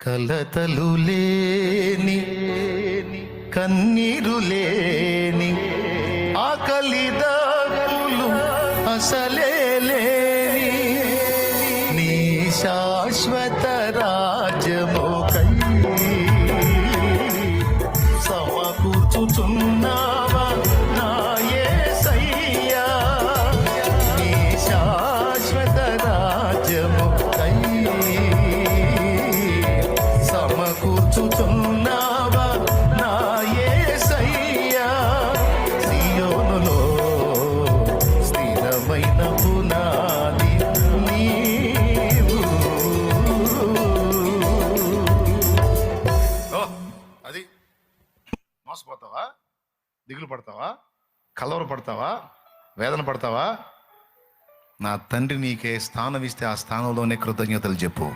కలతలు లేని కన్నీరు లేని ఆకలి దాగులు అసలే లేని నీ శాశ్వత రాజము కై సమకూర్చుచున్నా మోసపోతావా? దిగులు పడతావా? కలవర పడతావా? వేదన పడతావా? నా తండ్రి నీకే స్థానం ఇస్తే ఆ స్థానంలోనే కృతజ్ఞతలు చెప్పు.